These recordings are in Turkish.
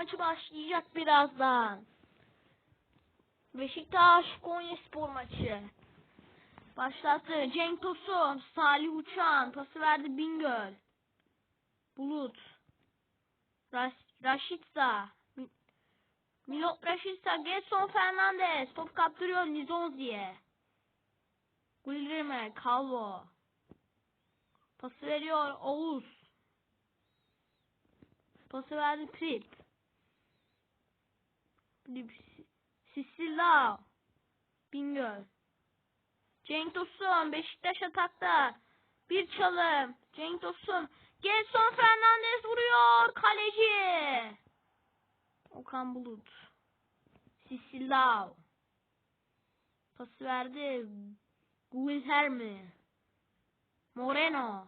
maçı başlayacak birazdan. Beşiktaş Konya Spor maçı. Başlattı. Cenk Tosun, Salih Uçan, pası verdi Bingöl. Bulut. Ras Raşitsa. Mi- Milot Raşitsa, Getson Fernandez. Top kaptırıyor Nizonzi'ye. Guilherme, Calvo. Pası veriyor Oğuz. Pası verdi Prip. Sisila. Bingöl. Cenk Tosun Beşiktaş atakta. Bir çalım. Cenk Tosun. Gelson Fernandez vuruyor. Kaleci. Okan Bulut. Sisilav. Pas verdi. Guilherme. Moreno.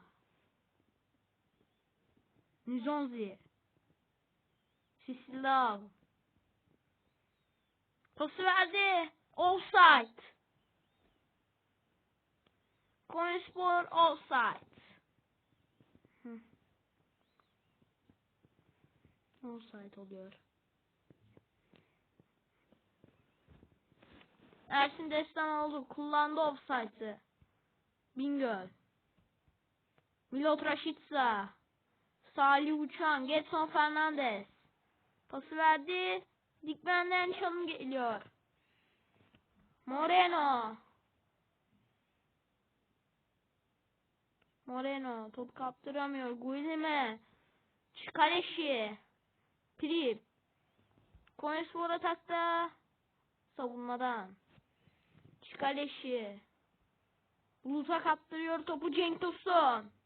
Nizonzi. Sisilav. Pası verdi. Offside. Konyaspor offside. Offside oluyor. Ersin Destanoğlu kullandı offside'ı. Bingöl. Milot Raşitsa. Salih Uçan. Getson Fernandez. Pası verdi. Dikmenden çalım geliyor. Moreno. Moreno top kaptıramıyor. Guilherme. Kaleşi. Prip. Konyaspor atakta. Savunmadan. Kaleşi. Bulut'a kaptırıyor topu Cenk Tosun.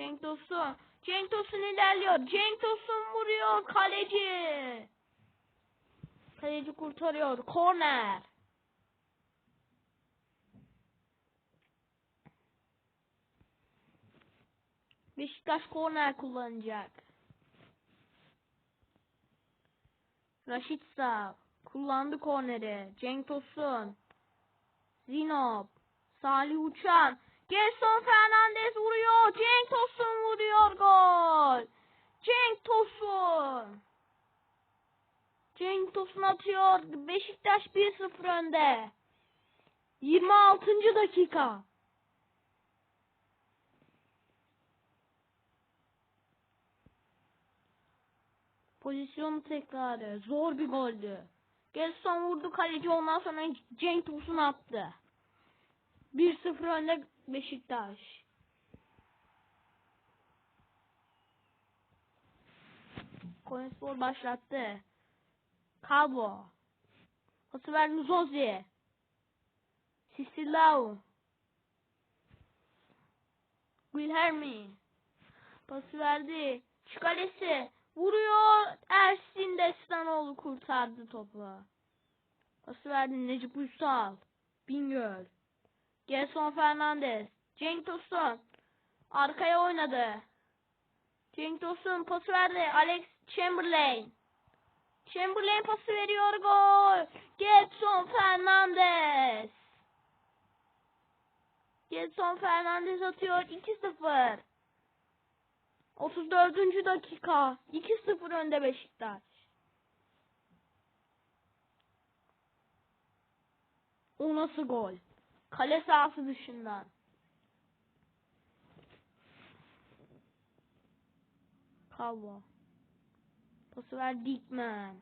Cenk Tosun. Cenk Tosun ilerliyor. Cenk Tosun vuruyor. Kaleci. Kaleci kurtarıyor. Korner. Beşiktaş korner kullanacak. Raşit Sağ kullandı korneri. Cenk Tosun. Zinop. Salih Uçan. Gelson Fernandez vuruyor. Cenk Tosun vuruyor gol. Cenk Tosun. Cenk Tosun atıyor. Beşiktaş 1-0 önde. 26. dakika. Pozisyon tekrarı. Zor bir goldü. Gelson vurdu kaleci ondan sonra Cenk Tosun attı. 1-0 önde Beşiktaş. Konyaspor başlattı. Cabo. Pası verdi Zozi. Sisilau. Guilherme. Pası verdi. Çıkalesi. Vuruyor. Ersin Destanoğlu kurtardı topu. Pası verdi Necip Uysal. Bingöl. Gelson Fernandez. Cenk Tosun. Arkaya oynadı. Cenk Tosun pası verdi. Alex Chamberlain. Chamberlain pası veriyor gol. Gelson Fernandez. Gelson Fernandez atıyor 2-0. 34. dakika. 2-0 önde Beşiktaş. O nasıl gol? Kale sahası dışından. Calvo. Pası ver Dickman.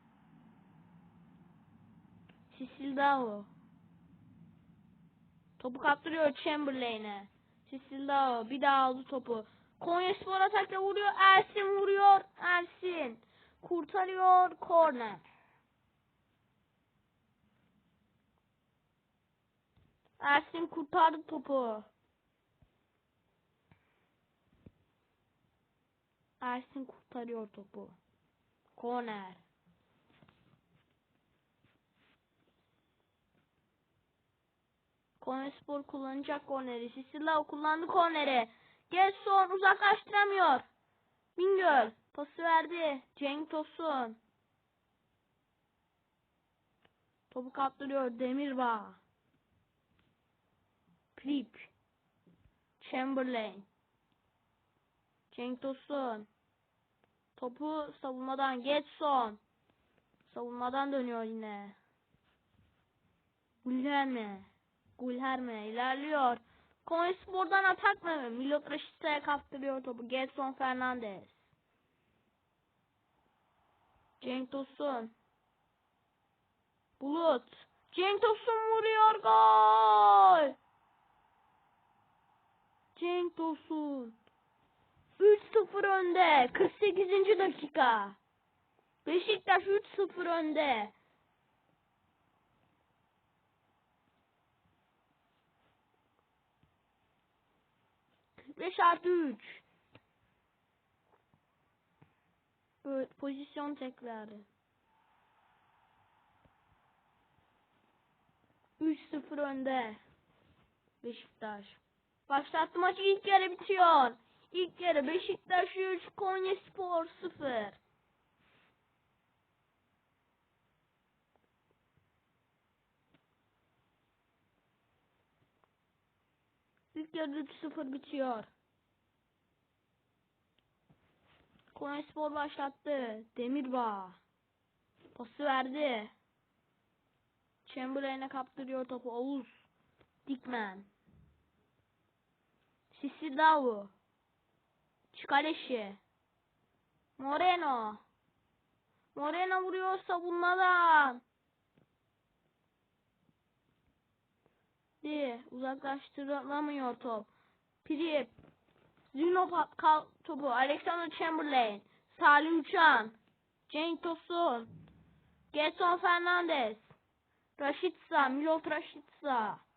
Sisildao. Topu kaptırıyor Chamberlain'e. Sisildao bir daha aldı topu. Konya Spor atakta vuruyor. Ersin vuruyor. Ersin. Kurtarıyor. Korner. Ersin kurtardı topu. Ersin kurtarıyor topu. Korner. Konyaspor kullanacak korneri. Sisilav kullandı korneri. Gelson uzaklaştıramıyor. Bingöl pası verdi. Cenk Tosun. Topu kaptırıyor Demirbağ. Prip. Chamberlain. Cenk Tosun. Topu savunmadan Getson. Savunmadan dönüyor yine. Gulherme. Gulherme ilerliyor. Konyaspor'dan atak mı? Milot Raşit'e kaptırıyor topu. Getson Fernandez. Cenk Tosun. Bulut. Cenk Tosun vuruyor gol. Cenk Tosun. 3-0 önde. 48. dakika. Beşiktaş 3-0 önde. Beş artı 3. Evet, pozisyon tekrarı. 3-0 önde. Beşiktaş. Başlattı maçı ilk yarı bitiyor. İlk yarı Beşiktaş 3, Konya Spor 0. İlk yarı 3-0 bitiyor. Konya Spor başlattı. Demirbağ. Pası verdi. Chamberlain'e kaptırıyor topu. Oğuz. Dikmen. Sisidavu. Çıkaleşi. Moreno. Moreno vuruyor savunmadan. Di uzaklaştırılamıyor top. Prip. Zino topu. Alexander Chamberlain. Salih Uçan. Cenk Tosun. Gerson Fernandez. Raşitsa. Milot Raşitsa.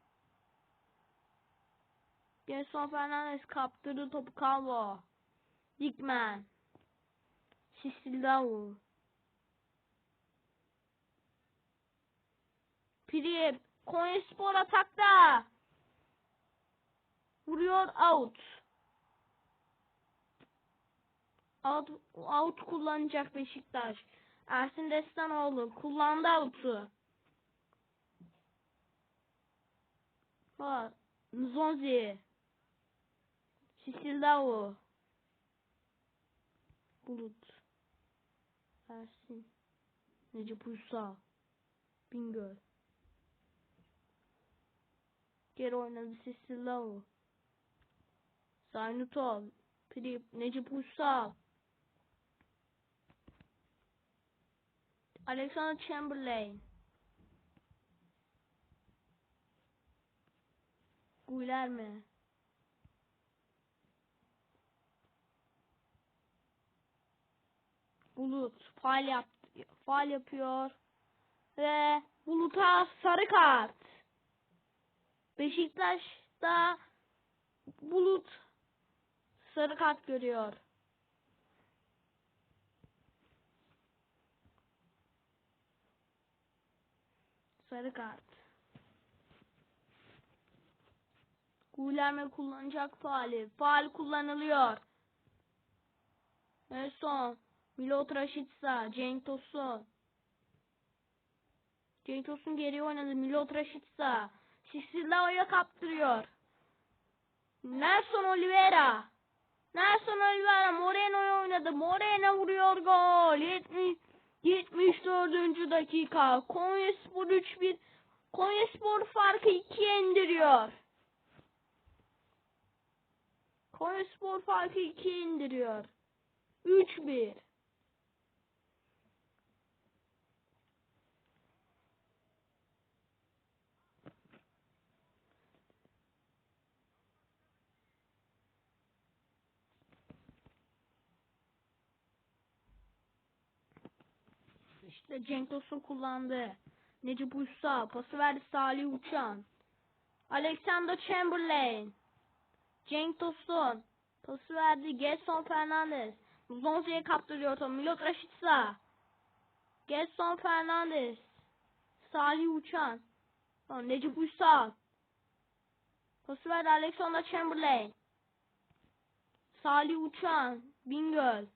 Gerson Fernandez kaptırdı topu Calvo. Dikmen. Sisilavu. Prip. Konya Spor atakta. Vuruyor out. Out, out kullanacak Beşiktaş. Ersin Destanoğlu kullandı out'u. Ha, Sisilavu. Bulut. Ersin. Necip Uysal. Bingöl. Geri oynadı Sisilavu. Saynutov. Prip. Necip Uysal. Alexander Chamberlain. Guilherme. Bulut faal yap faal yapıyor ve Bulut'a sarı kart. Beşiktaş'ta Bulut sarı kart görüyor. Sarı kart. Guilherme kullanacak faali. Faal kullanılıyor. Ve son. Milot Raşitsa. Cenk Tosun. Cenk Tosun geri oynadı. Milot Raşitsa. Sisilao'ya kaptırıyor. Nelson Oliveira. Nelson Oliveira Moreno'ya oynadı. Moreno vuruyor gol. 70 74. dakika. Konyaspor 3-1. Konyaspor farkı 2'ye indiriyor. Konyaspor farkı 2'ye indiriyor. 3-1. Cenk Tosun kullandı. Necip Uysal pası verdi Salih Uçan. Alexander Chamberlain. Cenk Tosun pası verdi Gerson Fernandez. Zonzi'ye kaptırıyor topu. Milot Raşitsa. Gerson Fernandez. Salih Uçan. Necip Uysal. Pası verdi Alexander Chamberlain. Salih Uçan. Bingöl.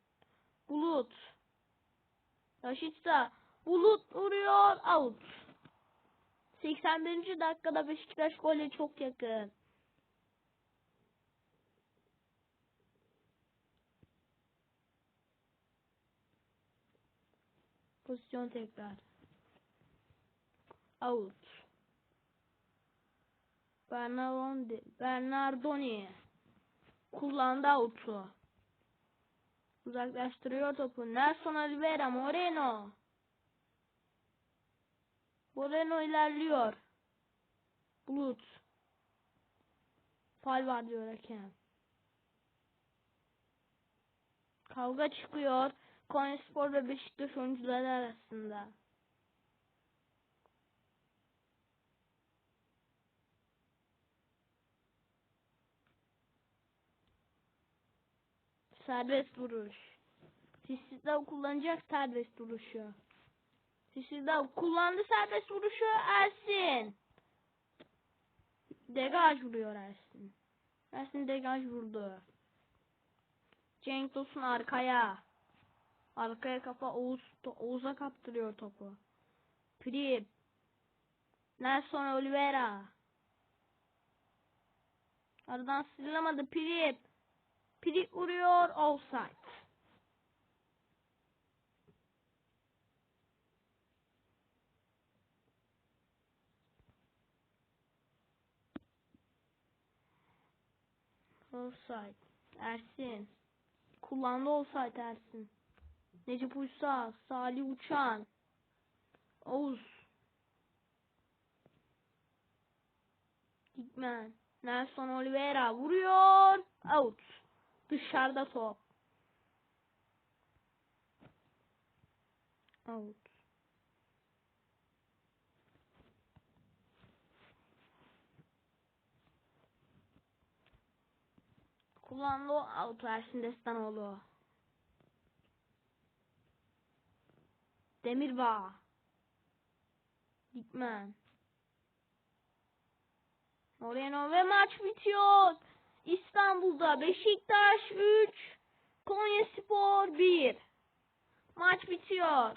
Bulut. Raşitsa. Bulut vuruyor. Out. 81. dakikada Beşiktaş gole çok yakın. Pozisyon tekrar. Out. Bernardoni, Bernardoni kullandı out'u. Uzaklaştırıyor topu. Nelson Oliveira, Moreno. Moreno ilerliyor. Bulut. Fal var diyor hakem. Kavga çıkıyor. Konyaspor ve Beşiktaş oyuncuları arasında. Serbest vuruş. Sislidav kullanacak serbest vuruşu. Sislidav kullandı serbest vuruşu Ersin. Degaj vuruyor Ersin. Ersin degaj vurdu. Cenk Tosun arkaya. Arkaya kafa Oğuz, Oğuz'a kaptırıyor topu. Prip. Nelson Oliveira. Aradan sıyrılamadı Prip. Prip vuruyor. Offside. Offside. Ersin. Kullandı offside Ersin. Necip Uysal. Salih Uçan. Oğuz. Dikmen. Nelson Oliveira vuruyor. Out. Dışarıda top. Out. Kullandı o out Ersin Destanoğlu. Demirbağ. Dikmen. Moreno ve maç bitiyor. İstanbul'da Beşiktaş 3, Konyaspor 1. Maç bitiyor.